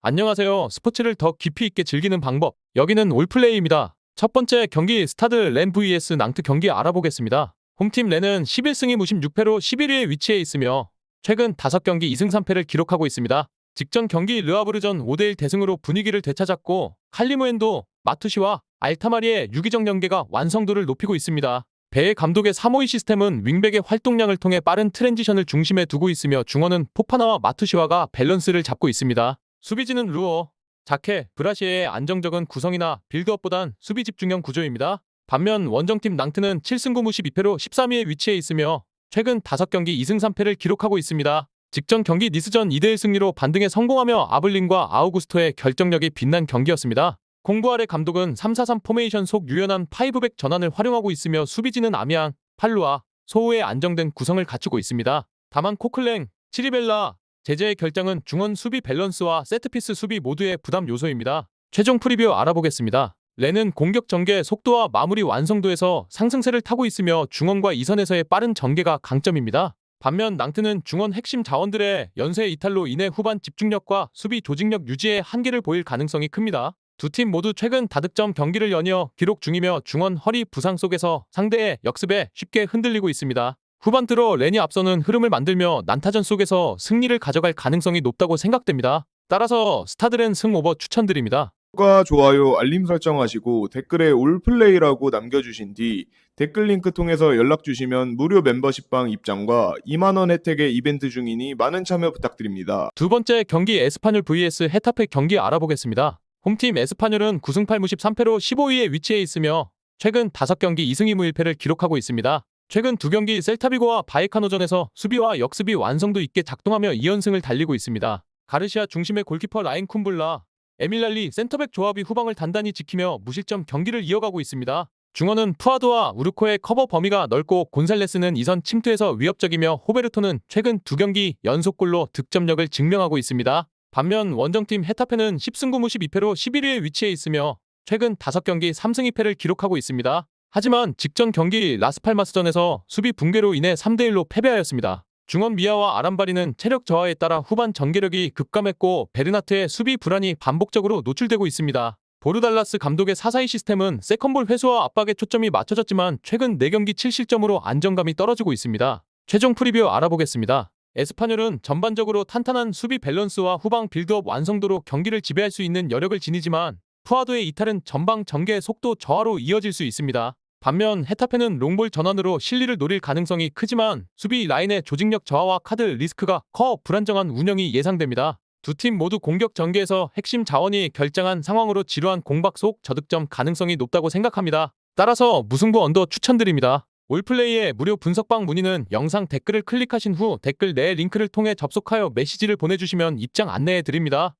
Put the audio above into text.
안녕하세요. 스포츠를 더 깊이 있게 즐기는 방법. 여기는 올플레이입니다. 첫 번째 경기 스타드 렌 vs 낭트 경기 알아보겠습니다. 홈팀 렌은 11승 2무 16패로 11위에 위치해 있으며 최근 5경기 2승 3패를 기록하고 있습니다. 직전 경기 르아브르전 5대1 대승으로 분위기를 되찾았고 칼리무엔도 마투시와 알타마리의 유기적 연계가 완성도를 높이고 있습니다. 배의 감독의 352 시스템은 윙백의 활동량을 통해 빠른 트랜지션을 중심에 두고 있으며 중원은 포파나와 마투시와가 밸런스를 잡고 있습니다. 수비진은 루어, 자케, 브라시에의 안정적인 구성이나 빌드업보단 수비 집중형 구조입니다. 반면 원정팀 낭트는 7승 9무 12패로 13위에 위치해 있으며 최근 5경기 2승 3패를 기록하고 있습니다. 직전 경기 니스전 2대1 승리로 반등에 성공하며 아블린과 아우구스토의 결정력이 빛난 경기였습니다. 공부아래 감독은 3-4-3 포메이션 속 유연한 파이브백 전환을 활용하고 있으며 수비진은 아미앙, 팔루아, 소우의 안정된 구성을 갖추고 있습니다. 다만 코클랭, 치리벨라, 제재의 결정은 중원 수비 밸런스와 세트피스 수비 모두의 부담 요소입니다. 최종 프리뷰 알아보겠습니다. 레는 공격 전개 속도와 마무리 완성도에서 상승세를 타고 있으며 중원과 이선에서의 빠른 전개가 강점입니다. 반면 낭트는 중원 핵심 자원들의 연쇄 이탈로 인해 후반 집중력과 수비 조직력 유지에 한계를 보일 가능성이 큽니다. 두 팀 모두 최근 다득점 경기를 연이어 기록 중이며 중원 허리 부상 속에서 상대의 역습에 쉽게 흔들리고 있습니다. 후반 들어 렌이 앞서는 흐름을 만들며 난타전 속에서 승리를 가져갈 가능성이 높다고 생각됩니다. 따라서 스타드렌 승 오버 추천드립니다. 구독과 좋아요, 알림 설정하시고 댓글에 올플레이라고 남겨주신 뒤 댓글 링크 통해서 연락 주시면 무료 멤버십방 입장과 2만원 혜택의 이벤트 중이니 많은 참여 부탁드립니다. 두 번째 경기 에스파뇰 vs 헤타페 경기 알아보겠습니다. 홈팀 에스파뇰은 9승 8무 13패로 15위에 위치해 있으며 최근 5경기 2승 2무 1패를 기록하고 있습니다. 최근 두 경기 셀타비고와 바이카노전에서 수비와 역습이 완성도 있게 작동하며 2연승을 달리고 있습니다. 가르시아 중심의 골키퍼 라인 쿰블라, 에밀랄리 센터백 조합이 후방을 단단히 지키며 무실점 경기를 이어가고 있습니다. 중원은 푸아도와 우르코의 커버 범위가 넓고 곤살레스는 이선 침투에서 위협적이며 호베르토는 최근 두 경기 연속골로 득점력을 증명하고 있습니다. 반면 원정팀 헤타페는 10승 9무 12패로 11위에 위치해 있으며 최근 5경기 3승 2패를 기록하고 있습니다. 하지만 직전 경기 라스팔마스전에서 수비 붕괴로 인해 3대1로 패배하였습니다. 중원 미아와 아람바리는 체력 저하에 따라 후반 전개력이 급감했고 베르나트의 수비 불안이 반복적으로 노출되고 있습니다. 보르달라스 감독의 사사이 시스템은 세컨볼 회수와 압박에 초점이 맞춰졌지만 최근 4경기 7실점으로 안정감이 떨어지고 있습니다. 최종 프리뷰 알아보겠습니다. 에스파뇰은 전반적으로 탄탄한 수비 밸런스와 후방 빌드업 완성도로 경기를 지배할 수 있는 여력을 지니지만 푸아도의 이탈은 전방 전개 속도 저하로 이어질 수 있습니다. 반면 헤타페는 롱볼 전환으로 실리를 노릴 가능성이 크지만 수비 라인의 조직력 저하와 카드 리스크가 커 불안정한 운영이 예상됩니다. 두 팀 모두 공격 전개에서 핵심 자원이 결정한 상황으로 지루한 공박 속 저득점 가능성이 높다고 생각합니다. 따라서 무승부 언더 추천드립니다. 올플레이의 무료 분석방 문의는 영상 댓글을 클릭하신 후 댓글 내 링크를 통해 접속하여 메시지를 보내주시면 입장 안내해 드립니다.